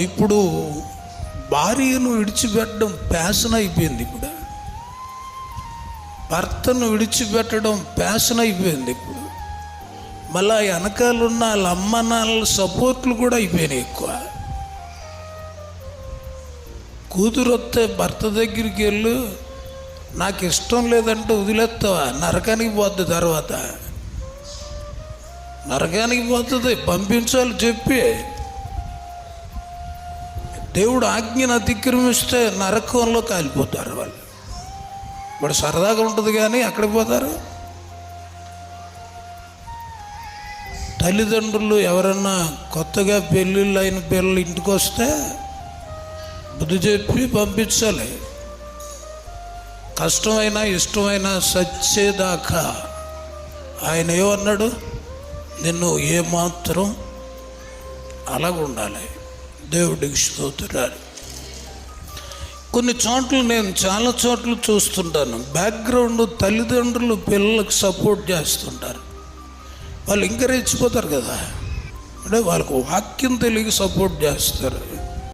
ఇప్పుడు భార్యను విడిచిపెట్టడం ప్యాషన్ అయిపోయింది ఇప్పుడు. భర్తను విడిచిపెట్టడం ప్యాషన్ అయిపోయింది ఇప్పుడు. మళ్ళా వెనకాలన్న వాళ్ళ అమ్మ నాన్నల సపోర్ట్లు కూడా అయిపోయినాయి ఎక్కువ. కూతురు వస్తే భర్త దగ్గరికి వెళ్ళు నాకు ఇష్టం లేదంటే వదిలేస్తావా? నరకానికి పోద్ది తర్వాత. నరకానికి పోతుంది పంపించాలి చెప్పి. దేవుడు ఆజ్ఞను అతిక్రమిస్తే నరకంలో కాలిపోతారు వాళ్ళు. ఇప్పుడు సరదాగా ఉంటుంది కానీ ఎక్కడికి పోతారు. తల్లిదండ్రులు ఎవరన్నా కొత్తగా పెళ్ళిళ్ళు అయిన పిల్లలు ఇంటికి వస్తే బుద్ధి చెప్పి పంపించాలి. కష్టమైనా ఇష్టమైనా సచ్చేదాకా ఆయన ఏమన్నాడు? నిన్ను ఏమాత్రం అలాగుండాలి ఉండాలి. దేవుడికి స్తోత్రాలు. కొన్ని చోట్ల నేను చాలా చోట్ల చూస్తుంటాను. బ్యాక్గ్రౌండ్ తల్లిదండ్రులు పిల్లలకు సపోర్ట్ చేస్తుంటారు. వాళ్ళు ఎంకరేజ్ రెచ్చిపోతారు కదా. అంటే వాళ్ళకు వాక్యం తెలియక సపోర్ట్ చేస్తారు.